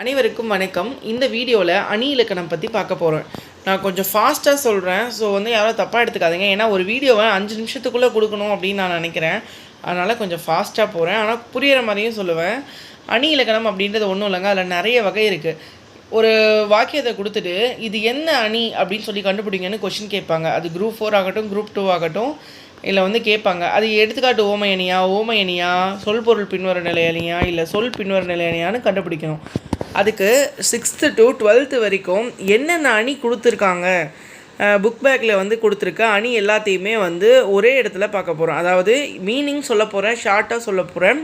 அனைவருக்கும் வணக்கம். இந்த வீடியோவில் அணி இலக்கணம் பற்றி பார்க்க போகிறேன் நான் கொஞ்சம் ஃபாஸ்ட்டாக சொல்கிறேன் ஸோ வந்து யாரும் தப்பாக எடுத்துக்காதீங்க. ஏன்னா ஒரு வீடியோவை அஞ்சு நிமிஷத்துக்குள்ளே கொடுக்கணும் அப்படின்னு நான் நினைக்கிறேன். அதனால் கொஞ்சம் ஃபாஸ்ட்டாக போகிறேன் ஆனால் புரியிற மாதிரியும் சொல்லுவேன். அணி இலக்கணம் அப்படின்றது ஒன்றும் இல்லைங்க. அதில் நிறைய வகை இருக்குது ஒரு வாக்கியத்தை கொடுத்துட்டு இது என்ன அணி அப்படின்னு சொல்லி கண்டுபிடிங்கன்னு கொஷின் கேட்பாங்க. அது குரூப் ஃபோர் ஆகட்டும் குரூப் டூ ஆகட்டும் இல்லை வந்து கேட்பாங்க. அது எடுத்துக்காட்டு ஓமையணியா ஓமையணியா சொல் பொருள் பின்வர நிலையணியா இல்லை சொல் பின்வர நிலையணியான்னு கண்டுபிடிக்கணும். அதுக்கு சிக்ஸ்த்து டு டுவெல்த்து வரைக்கும் என்னென்ன அணி கொடுத்துருக்காங்க? புக் பேக்கில் வந்து கொடுத்துருக்க அணி எல்லாத்தையுமே வந்து ஒரே இடத்துல பார்க்க போகிறோம் அதாவது மீனிங் சொல்ல போகிறேன் ஷார்ட்டாக சொல்ல போகிறேன்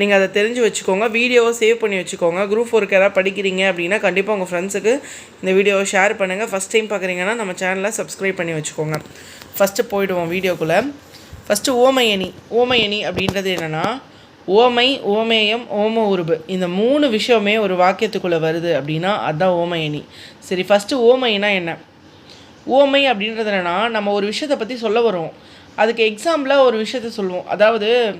நீங்கள் அதை தெரிஞ்சு வச்சுக்கோங்க வீடியோவை சேவ் பண்ணி வச்சுக்கோங்க. குரூப் ஒர்க்கு யாராவது படிக்கிறீங்க அப்படின்னா கண்டிப்பாக உங்கள் ஃப்ரெண்ட்ஸுக்கு இந்த வீடியோவை ஷேர் பண்ணுங்கள் ஃபஸ்ட் டைம் பார்க்குறீங்கன்னா நம்ம சேனலை சப்ஸ்கிரைப் பண்ணி வச்சுக்கோங்க. ஃபஸ்ட்டு போயிடுவோம் வீடியோக்குள்ளே. ஃபஸ்ட்டு ஓமையணி ஓமையணி அப்படின்றது என்னென்னா ஓமை ஓமேயம் ஓம உருபு. இந்த மூணு விஷயமே ஒரு வாக்கியத்துக்குள்ளே வருது அப்படின்னா அதுதான் ஓமையணி. சரி ஃபஸ்ட்டு ஓமைனா என்ன? ஓமை அப்படின்றது என்னென்னா நம்ம ஒரு விஷயத்தை பற்றி சொல்ல வரோம் அதுக்கு எக்ஸாம்பிளாக ஒரு விஷயத்த சொல்லுவோம். அதாவது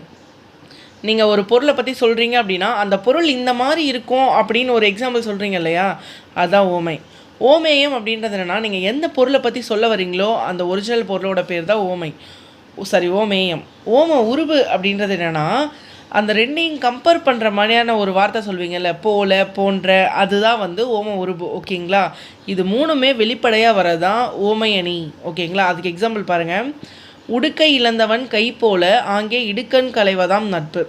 நீங்கள் ஒரு பொருளை பற்றி சொல்கிறீங்க அப்படின்னா அந்த பொருள் இந்த மாதிரி இருக்கும் அப்படின்னு ஒரு எக்ஸாம்பிள் சொல்கிறீங்க இல்லையா? அதுதான் ஓமை. ஓமேயம் அப்படின்றது என்னென்னா நீங்கள் எந்த பொருளை பற்றி சொல்ல வரீங்களோ அந்த ஒரிஜினல் பொருளோட பேர் தான் ஓமை. சாரி ஓமேயம். ஓம உருவு அப்படின்றது என்னென்னா அந்த ரெண்டையும் கம்பேர் பண்ணுற மாதிரியான ஒரு வார்த்தை சொல்வீங்கல்ல போல போன்ற அதுதான் வந்து ஓம உருவு ஓகேங்களா? இது மூணுமே வெளிப்படையாக வரதான் ஓமையணி ஓகேங்களா? அதுக்கு எக்ஸாம்பிள் பாருங்கள் உடுக்கை இழந்தவன் கை போல ஆங்கே இடுக்கண் களைவதாம் நட்பு.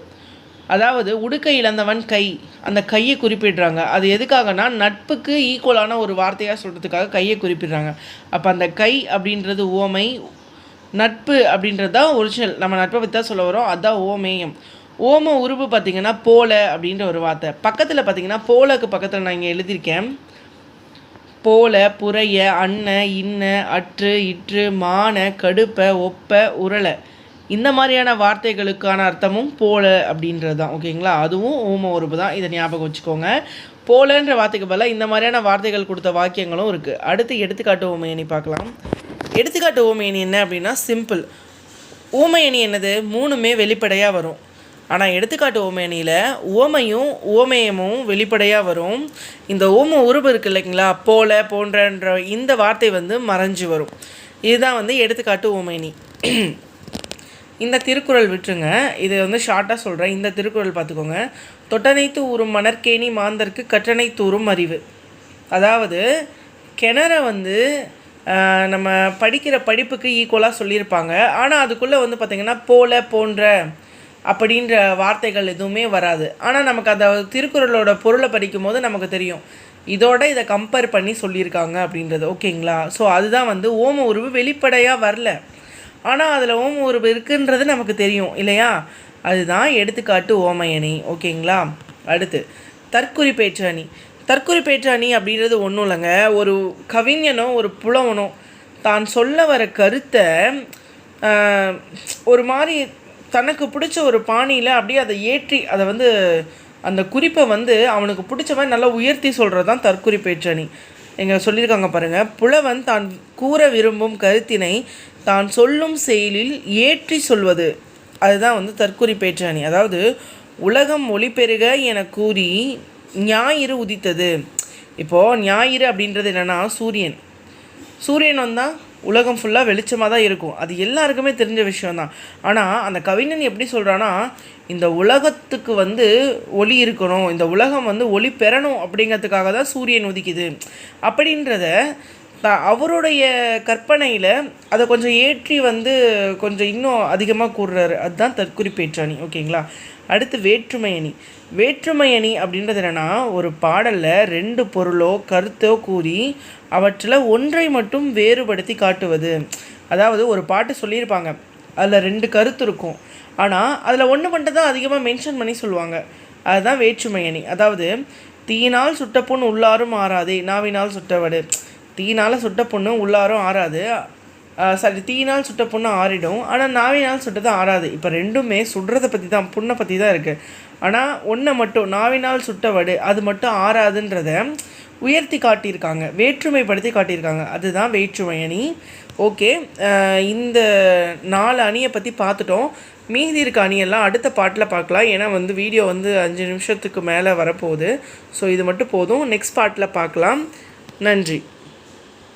அதாவது உடுக்கை இழந்தவன் கை அந்த கையை குறிப்பிடுறாங்க. அது எதுக்காகனா நட்புக்கு ஈக்குவலான ஒரு வார்த்தையாக சொல்கிறதுக்காக கையை குறிப்பிடுறாங்க. அப்போ அந்த கை அப்படின்றது ஓமை நட்பு அப்படின்றது தான் ஒரிஜினல் நம்ம நட்பை பற்றி தான் சொல்ல வரோம் அதுதான் ஓமேயம். ஓம உருவு பார்த்திங்கன்னா போல அப்படின்ற ஒரு வார்த்தை. பக்கத்தில் பார்த்திங்கன்னா போலக்கு பக்கத்தில் நான் இங்கே எழுதியிருக்கேன். போல புறைய அன்ன இன்ன அற்று இற்று மான கடுப்ப ஒப்ப உரளை. இந்த மாதிரியான வார்த்தைகளுக்கான அர்த்தமும் போல அப்படின்றது தான். ஓகேங்களா? அதுவும் ஓம உருவு தான். இதை ஞாபகம் வச்சுக்கோங்க. போலன்ற வார்த்தைக்கு பதிலாக இந்த மாதிரியான வார்த்தைகள் கொடுத்த வாக்கியங்களும் இருக்குது அடுத்து எடுத்துக்காட்டு ஓமையணி பார்க்கலாம். எடுத்துக்காட்டு ஓமையணி என்ன அப்படின்னா சிம்பிள் ஓமையணி என்னது? மூணுமே வெளிப்படையாக வரும். ஆனால் எடுத்துக்காட்டு ஓமேனியில் ஓமையும் ஓமேயமும் வெளிப்படையாக வரும். இந்த ஓம உருவு இருக்கு இல்லைங்களா? போல போன்றன்ற இந்த வார்த்தை வந்து மறைஞ்சு வரும். இதுதான் வந்து எடுத்துக்காட்டு ஓமேனி இந்த திருக்குறள் விட்டுருங்க. இதை வந்து ஷார்ட்டாக சொல்கிறேன் இந்த திருக்குறள் பார்த்துக்கோங்க. தொட்டனைத்து ஊறும் மணற்கேணி மாந்தருக்கு கற்றனை தூறும் அறிவு. அதாவது கிணற வந்து நம்ம படிக்கிற படிப்புக்கு ஈக்குவலாக சொல்லியிருப்பாங்க. ஆனால் அதுக்குள்ளே வந்து பார்த்திங்கன்னா போல போன்ற அப்படின்ற வார்த்தைகள் எதுவுமே வராது. ஆனால் நமக்கு அந்த திருக்குறளோட பொருளை படிக்கும் போது நமக்கு தெரியும். இதோட இதை கம்பேர் பண்ணி சொல்லியிருக்காங்க அப்படின்றது. ஓகேங்களா ஸோ அதுதான் வந்து ஓம உருவு வெளிப்படையாக வரல. ஆனால் அதில் ஓம உருவு இருக்குன்றது நமக்கு தெரியும். இல்லையா? அதுதான் எடுத்துக்காட்டு ஓமையணி ஓகேங்களா அடுத்து தற்குறிப்பேற்று அணி. தற்குறிப்பேற்று அணி அப்படின்றது ஒன்றும் இல்லைங்க. ஒரு கவிஞனோ ஒரு புலவனோ தான் சொல்ல வர கருத்தை ஒரு மாதிரி தனக்கு பிடிச்ச ஒரு பாணியில் அப்படியே அதை ஏற்றி அதை வந்து அந்த குறிப்பை வந்து அவனுக்கு பிடிச்ச மாதிரி நல்லா உயர்த்தி சொல்கிறது தான் தற்குறிப்பேற்றணி எங்க சொல்லியிருக்காங்க பாருங்கள் புலவன் தான் கூற விரும்பும் கருத்தினை தான் சொல்லும் செயலில் ஏற்றி சொல்வது. அதுதான் வந்து தற்குறிப்பேற்றணி அதாவது உலகம் ஒளிபெருக என கூறி ஞாயிறு உதித்தது. இப்போது ஞாயிறு அப்படின்றது என்னென்னா சூரியன். சூரியன் வந்தால் உலகம் ஃபுல்லாக வெளிச்சமாக தான் இருக்கும். அது எல்லாருக்குமே தெரிஞ்ச விஷயந்தான் ஆனால் அந்த கவிஞன் எப்படி சொல்கிறான்னா இந்த உலகத்துக்கு வந்து ஒளி இருக்கணும் இந்த உலகம் வந்து ஒளி பெறணும் அப்படிங்கிறதுக்காக தான் சூரியன் உதிக்குது. அப்படின்றத நான் அவருடைய கற்பனையில் அதை கொஞ்சம் ஏற்றி வந்து கொஞ்சம் இன்னும் அதிகமாக கூறுறாரு. அதுதான் தற்குறிப்பேற்றணி. ஓகேங்களா? அடுத்து வேற்றுமையணி. வேற்றுமையணி அப்படின்றது என்னென்னா ஒரு பாடலில் ரெண்டு பொருளோ கருத்தோ கூறி அவற்றில் ஒன்றை மட்டும் வேறுபடுத்தி காட்டுவது. அதாவது ஒரு பாட்டு சொல்லியிருப்பாங்க. அதில் ரெண்டு கருத்து இருக்கும். ஆனால் அதில் ஒன்று மட்டும் தான் அதிகமாக மென்ஷன் பண்ணி சொல்லுவாங்க. அதுதான் வேற்றுமையணி. அதாவது தீயினால் சுட்டப்புண் உள்ளாரும் ஆறாதே நாவினால் சுட்டவடு. தீயினால் சுட்ட பொண்ணு உள்ளாரும் ஆறாது. சாரி தீயினால் சுட்ட பொண்ணு ஆறிடும். ஆனால் நாவினால் சுட்டது ஆறாது. இப்போ ரெண்டுமே சுடுறதை பற்றி தான் புண்ணை பற்றி தான் இருக்குது ஆனால் ஒன்றை மட்டும் நாவினால் சுட்ட வடு அது மட்டும் ஆறாதுன்றத உயர்த்தி காட்டியிருக்காங்க. வேற்றுமைப்படுத்தி காட்டியிருக்காங்க. அதுதான் வேற்றுமை அணி. ஓகே இந்த நாலு அணியை பற்றி பார்த்துட்டோம். மீதி இருக்க அணியெல்லாம் அடுத்த பாட்டில் பார்க்கலாம். ஏன்னா வந்து வீடியோ வந்து அஞ்சு நிமிஷத்துக்கு மேலே வரப்போகுது. ஸோ இது மட்டும் போதும். நெக்ஸ்ட் பாட்டில் பார்க்கலாம். நன்றி.